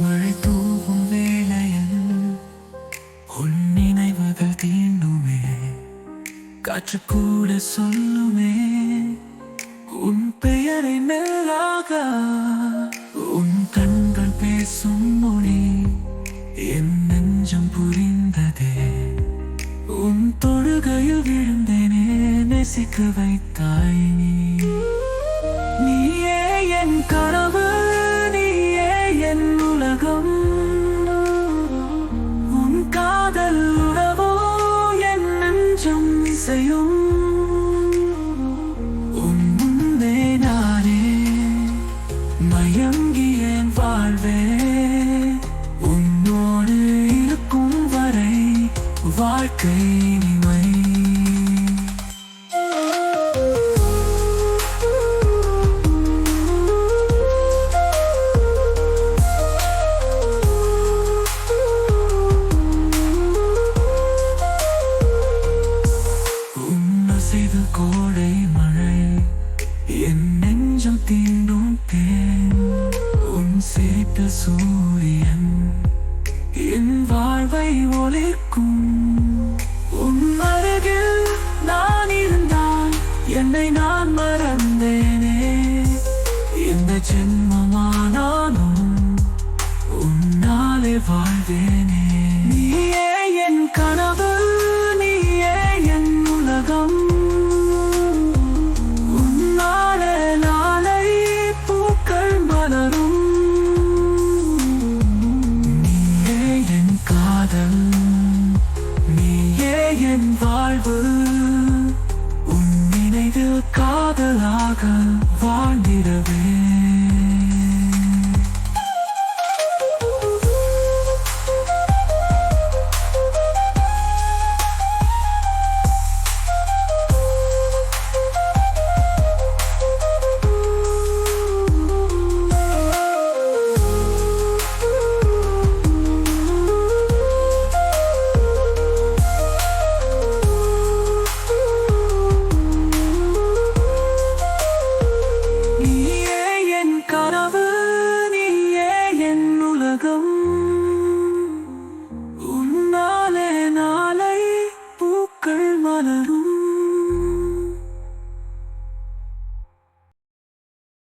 மழை தூவும் வேளையன் உன் நினைவுகள் தீண்டுமே. காற்று கூட சொல்லுமே. உன் பெயரை நல்லாக உன் கண்கள் பேசும் மொழி என் நெஞ்சம் புரிந்ததே. உன் தொழுகையில் விழுந்தேனே நெசிக்க வைத்தாய் நீ. நீயே கர நெஞ்சம் இசையும் உன் நானே மயங்கியேன் வாழ்வே உன்னோடு இருக்கும் வரை வாழ்க்கை சேர்த்த சூரியன் என் வாழ்வை ஒளிர்க்கும் உன் அருகில் நான் இருந்தால் என்னை நான் மறந்தேனே. இந்த ஜென்மமானாலும் உன்னாலே வாழ்வேனே. நீயே என் கனவு காதல் நீயே என் வாழ்வு. உன் நினைவில் காதலாக வாழ்ந்திடவே. mother.